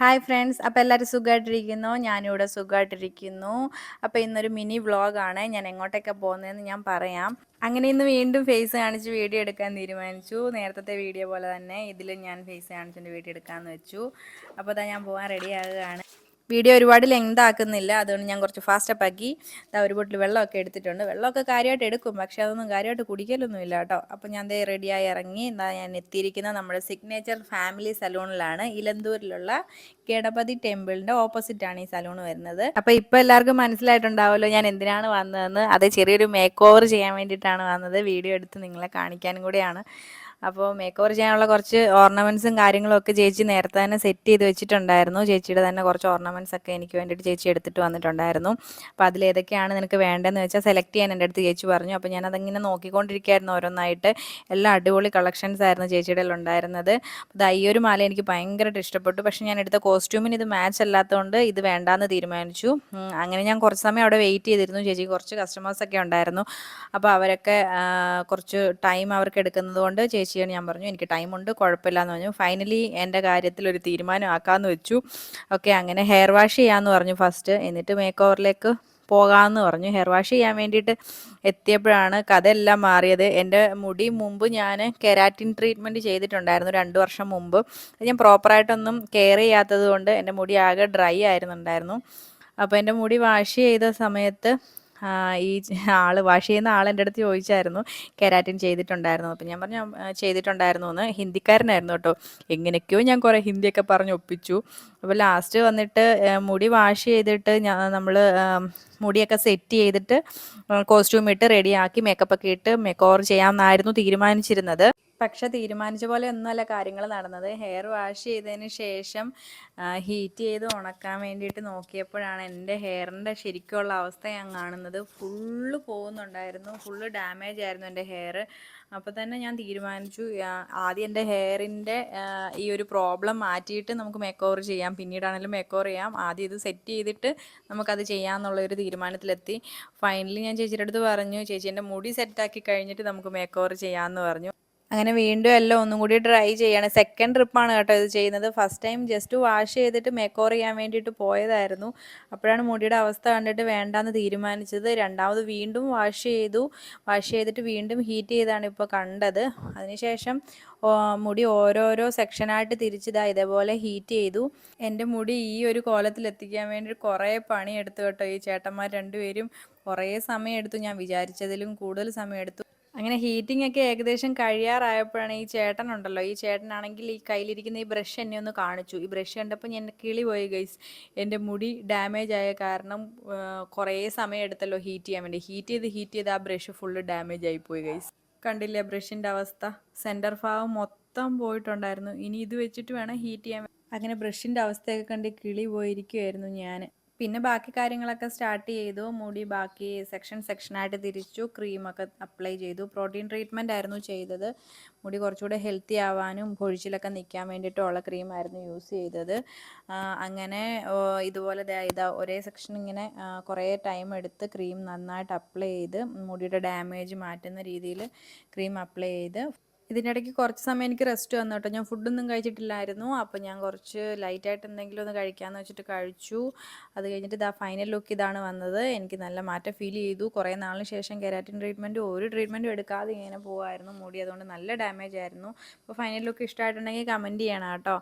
Hi friends അപ്പോൾ എല്ലാവരും സുഖമായിട്ടിരിക്കുന്നു ഞാനിവിടെ സുഖമായിട്ടിരിക്കുന്നു അപ്പോൾ ഇന്നൊരു മിനി വ്ളോഗാണ്. ഞാൻ എങ്ങോട്ടൊക്കെ പോകുന്നതെന്ന് ഞാൻ പറയാം. അങ്ങനെ ഇന്ന് വീണ്ടും ഫേസ് കാണിച്ച് വീഡിയോ എടുക്കാൻ തീരുമാനിച്ചു. നേരത്തെ വീഡിയോ പോലെ തന്നെ ഇതിൽ ഞാൻ ഫേസ് കാണിച്ചിട്ട് വീഡിയോ എടുക്കാമെന്ന് വെച്ചു. അപ്പോൾ അതാ ഞാൻ പോകാൻ റെഡി ആകുകയാണ്. വീഡിയോ ഒരുപാട് ലെങ്ത് ആക്കുന്നില്ല അതുകൊണ്ട് ഞാൻ കുറച്ച് ഫാസ്റ്റപ്പ് ആക്കി ഇതാ ഒരു ബോട്ടിൽ വെള്ളമൊക്കെ എടുത്തിട്ടുണ്ട്. വെള്ളമൊക്കെ കാര്യമായിട്ട് എടുക്കും. പക്ഷെ അതൊന്നും കാര്യമായിട്ട് കുടിക്കലൊന്നുമില്ല കേട്ടോ. അപ്പോൾ ഞാൻ ദേ റെഡിയായി ഇറങ്ങി. എന്താ ഞാൻ എത്തിയിരിക്കുന്ന നമ്മുടെ സിഗ്നേച്ചർ ഫാമിലി സലൂണിലാണ്. ഇലന്തൂരിലുള്ള ഗണപതി ടെമ്പിളിന്റെ ഓപ്പോസിറ്റാണ് ഈ സലൂൺ വരുന്നത്. അപ്പോൾ ഇപ്പോൾ എല്ലാവർക്കും മനസ്സിലായിട്ടുണ്ടാവുമല്ലോ ഞാൻ എന്തിനാണ് വന്നതെന്ന്. അത് ചെറിയൊരു മേക്ക് ഓവർ ചെയ്യാൻ വേണ്ടിയിട്ടാണ് വന്നത്. വീഡിയോ എടുത്ത് നിങ്ങളെ കാണിക്കാനും കൂടിയാണ്. അപ്പോൾ മേക്ക് ഓവർ ചെയ്യാനുള്ള കുറച്ച് ഓർണമെന്റ്സും കാര്യങ്ങളും ഒക്കെ ചേച്ചി നേരത്തെ തന്നെ സെറ്റ് ചെയ്ത് വെച്ചിട്ടുണ്ടായിരുന്നു. ചേച്ചിയുടെ തന്നെ കുറച്ച് ഓർണമെന്റ്സ് ഒക്കെ എനിക്ക് വേണ്ടിയിട്ട് ചേച്ചി എടുത്തിട്ട് വന്നിട്ടുണ്ടായിരുന്നു. അപ്പോൾ അതിൽ ഏതൊക്കെയാണ് നിനക്ക് വേണ്ടതെന്ന് വെച്ചാൽ സെലക്ട് ചെയ്യാൻ എന്റെ അടുത്ത് ചേച്ചി പറഞ്ഞു. അപ്പോൾ ഞാൻ അതങ്ങനെ നോക്കിക്കൊണ്ടിരിക്കുകയായിരുന്നു ഓരോന്നായിട്ട്. എല്ലാ അടിപൊളി കളക്ഷൻസ് ആയിരുന്നു ചേച്ചിയുടെ ഉണ്ടായിരുന്നത്. അപ്പോൾ ഈ ഒരു മാല എനിക്ക് ഭയങ്കരമായിട്ട് ഇഷ്ടപ്പെട്ടു. പക്ഷേ ഞാൻ എടുത്ത കോസ്റ്റ്യൂമിന് ഇത് മാച്ച് അല്ലാത്തതുകൊണ്ട് ഇത് വേണ്ടാന്ന് തീരുമാനിച്ചു. അങ്ങനെ ഞാൻ കുറച്ച് സമയം അവിടെ വെയിറ്റ് ചെയ്തിരുന്നു. ചേച്ചി കുറച്ച് കസ്റ്റമേഴ്സൊക്കെ ഉണ്ടായിരുന്നു. അപ്പോൾ അവരൊക്കെ കുറച്ച് ടൈം അവർക്ക് എടുക്കുന്നത് കൊണ്ട് ചേച്ചി ചെയ്യാൻ ഞാൻ പറഞ്ഞു. എനിക്ക് ടൈമുണ്ട് കുഴപ്പമില്ല എന്ന് പറഞ്ഞു. ഫൈനലി എന്റെ കാര്യത്തിൽ ഒരു തീരുമാനം ആക്കാമെന്ന് വെച്ചു. ഓക്കെ അങ്ങനെ ഹെയർ വാഷ് ചെയ്യാമെന്ന് പറഞ്ഞു ഫസ്റ്റ് എന്നിട്ട് മേക്ക് ഓവറിലേക്ക് പോകാമെന്ന് പറഞ്ഞു. ഹെയർ വാഷ് ചെയ്യാൻ വേണ്ടിയിട്ട് എത്തിയപ്പോഴാണ് കഥയെല്ലാം മാറിയത്. എന്റെ മുടി മുമ്പ് ഞാൻ കെരാറ്റിൻ ട്രീറ്റ്മെന്റ് ചെയ്തിട്ടുണ്ടായിരുന്നു രണ്ട് വർഷം മുമ്പ്. ഞാൻ പ്രോപ്പറായിട്ടൊന്നും കെയർ ചെയ്യാത്തത് കൊണ്ട് എന്റെ മുടി ആകെ ഡ്രൈ ആയിരുന്നുണ്ടായിരുന്നു. അപ്പോൾ എന്റെ മുടി വാഷ് ചെയ്ത സമയത്ത് ഈ ആൾ വാഷ് ചെയ്യുന്ന ആൾ എന്റെ അടുത്ത് ചോദിച്ചായിരുന്നു കെരാറ്റിൻ ചെയ്തിട്ടുണ്ടായിരുന്നു? അപ്പം ഞാൻ പറഞ്ഞു ചെയ്തിട്ടുണ്ടായിരുന്നു എന്ന് ഹിന്ദിക്കാരനായിരുന്നു കേട്ടോ. എങ്ങനെയൊക്കെയോ ഞാൻ കുറേ ഹിന്ദിയൊക്കെ പറഞ്ഞ് ഒപ്പിച്ചു. അപ്പോൾ ലാസ്റ്റ് വന്നിട്ട് മുടി വാഷ് ചെയ്തിട്ട് ഞാൻ നമ്മൾ മുടിയൊക്കെ സെറ്റ് ചെയ്തിട്ട് കോസ്റ്റ്യൂം ഇട്ട് റെഡിയാക്കി മേക്കപ്പൊക്കെ ഇട്ട് മേക്ക് ഓവർ ചെയ്യാമെന്നായിരുന്നു തീരുമാനിച്ചിരുന്നത്. പക്ഷെ തീരുമാനിച്ച പോലെ ഒന്നുമല്ല കാര്യങ്ങൾ നടന്നത്. ഹെയർ വാഷ് ചെയ്തതിന് ശേഷം ഹീറ്റ് ചെയ്ത് ഉണക്കാൻ വേണ്ടിയിട്ട് നോക്കിയപ്പോഴാണ് എന്റെ ഹെയറിന്റെ ശരിക്കുള്ള അവസ്ഥ ഞാൻ കാണുന്നത്. ഫുള്ള് പോകുന്നുണ്ടായിരുന്നു. ഫുള്ള് ഡാമേജ് ആയിരുന്നു എന്റെ ഹെയർ അപ്പോൾ തന്നെ ഞാൻ തീരുമാനിച്ചു ആദ്യം എന്റെ ഹെയറിന്റെ ഈ ഒരു പ്രോബ്ലം മാറ്റിയിട്ട് നമുക്ക് മേക്ക് ഓവർ ചെയ്യാം. പിന്നീടാണെങ്കിലും മേക്ക് ഓവർ ചെയ്യാം. ആദ്യം ഇത് സെറ്റ് ചെയ്തിട്ട് നമുക്കത് ചെയ്യാമെന്നുള്ള ഒരു തീരുമാനത്തിലെത്തി. ഫൈനലി ഞാൻ ചേച്ചിയുടെ അടുത്ത് പറഞ്ഞു ചേച്ചി എന്റെ മുടി സെറ്റാക്കി കഴിഞ്ഞിട്ട് നമുക്ക് മേക്ക് ഓവർ ചെയ്യാമെന്ന് പറഞ്ഞു. അങ്ങനെ വീണ്ടും എല്ലാം ഒന്നും കൂടി ട്രൈ ചെയ്യാണ്. സെക്കൻഡ് ട്രിപ്പാണ് കേട്ടോ ഇത് ചെയ്യുന്നത്. ഫസ്റ്റ് ടൈം ജസ്റ്റ് വാഷ് ചെയ്തിട്ട് മേക്ക് ഓവർ ചെയ്യാൻ വേണ്ടിയിട്ട് പോയതായിരുന്നു. അപ്പോഴാണ് മുടിയുടെ അവസ്ഥ കണ്ടിട്ട് വേണ്ടാന്ന് തീരുമാനിച്ചത്. രണ്ടാമത് വീണ്ടും വാഷ് ചെയ്തു. വാഷ് ചെയ്തിട്ട് വീണ്ടും ഹീറ്റ് ചെയ്താണ് ഇപ്പോൾ കണ്ടത്. അതിനുശേഷം മുടി ഓരോരോ സെക്ഷനായിട്ട് തിരിച്ചിതാ ഇതേപോലെ ഹീറ്റ് ചെയ്തു. എന്റെ മുടി ഈ ഒരു കോലത്തിൽ എത്തിക്കാൻ വേണ്ടി കുറേ പണിയെടുത്തു കേട്ടോ ഈ ചേട്ടന്മാർ രണ്ടുപേരും. കുറേ സമയം എടുത്തു. ഞാൻ വിചാരിച്ചതിലും കൂടുതൽ സമയം എടുത്തു. അങ്ങനെ ഹീറ്റിംഗ് ഒക്കെ ഏകദേശം കഴിയാറായപ്പോഴാണ് ഈ ചേട്ടൻ ഉണ്ടല്ലോ ഈ ചേട്ടനാണെങ്കിൽ ഈ കയ്യിലിരിക്കുന്ന ഈ ബ്രഷ് എന്നെ ഒന്ന് കാണിച്ചു. ഈ ബ്രഷ് കണ്ടപ്പോൾ ഞാൻ കിളി പോയി ഗൈസ് എന്റെ മുടി ഡാമേജ് ആയ കാരണം കുറേ സമയം എടുത്തല്ലോ ഹീറ്റ് ചെയ്യാൻ വേണ്ടി. ഹീറ്റ് ചെയ്ത് ഹീറ്റ് ചെയ്ത് ആ ബ്രഷ് ഫുള്ള് ഡാമേജ് ആയി പോയി ഗൈസ് കണ്ടില്ലേ ബ്രഷിന്റെ അവസ്ഥ? സെന്റർ ഭാഗം മൊത്തം പോയിട്ടുണ്ടായിരുന്നു. ഇനി ഇത് വെച്ചിട്ട് വേണം ഹീറ്റ് ചെയ്യാൻ അങ്ങനെ ബ്രഷിന്റെ അവസ്ഥയൊക്കെ കണ്ട് കിളി പോയിരിക്കുമായിരുന്നു ഞാൻ പിന്നെ ബാക്കി കാര്യങ്ങളൊക്കെ സ്റ്റാർട്ട് ചെയ്തു. മുടി ബാക്കി സെക്ഷൻ സെക്ഷനായിട്ട് തിരിച്ചു ക്രീമൊക്കെ അപ്ലൈ ചെയ്തു. പ്രോട്ടീൻ ട്രീറ്റ്മെന്റ് ആയിരുന്നു ചെയ്തത്. മുടി കുറച്ചുകൂടെ ഹെൽത്തി ആവാനും കൊഴിച്ചിലൊക്കെ നിൽക്കാൻ വേണ്ടിയിട്ടുള്ള ക്രീമായിരുന്നു യൂസ് ചെയ്തത്. അങ്ങനെ ഇതുപോലെ ഇതാ ഒരേ സെക്ഷൻ ഇങ്ങനെ കുറേ ടൈം എടുത്ത് ക്രീം നന്നായിട്ട് അപ്ലൈ ചെയ്ത് മുടിയുടെ ഡാമേജ് മാറ്റുന്ന രീതിയിൽ ക്രീം അപ്ലൈ ചെയ്ത് ഇതിന്റെ ഇടയ്ക്ക് കുറച്ച് സമയം എനിക്ക് റെസ്റ്റ് വന്നു കേട്ടോ. ഞാൻ ഫുഡൊന്നും കഴിച്ചിട്ടില്ലായിരുന്നു. അപ്പോൾ ഞാൻ കുറച്ച് ലൈറ്റായിട്ട് എന്തെങ്കിലും ഒന്ന് കഴിക്കാമെന്ന് വെച്ചിട്ട് കഴിച്ചു. അത് കഴിഞ്ഞിട്ട് ഇതാ ഫൈനൽ ലുക്ക് ഇതാണ് വന്നത്. എനിക്ക് നല്ല മാറ്റം ഫീൽ ചെയ്തു. കുറേ നാളിന് ശേഷം കെരാറ്റിൻ ട്രീറ്റ്മെന്റ് ഒരു ട്രീറ്റ്മെന്റും എടുക്കാതെ ഇങ്ങനെ പോകുമായിരുന്നു മുടി അതുകൊണ്ട് നല്ല ഡാമേജ് ആയിരുന്നു. അപ്പോൾ ഫൈനൽ ലുക്ക് ഇഷ്ടമായിട്ടുണ്ടെങ്കിൽ കമന്റ് ചെയ്യണം കേട്ടോ.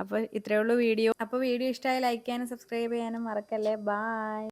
അപ്പോൾ ഇത്രയേ ഉള്ളൂ വീഡിയോ. അപ്പോൾ വീഡിയോ ഇഷ്ടമായി ലൈക്ക് ചെയ്യാനും സബ്സ്ക്രൈബ് ചെയ്യാനും മറക്കല്ലേ. ബായ്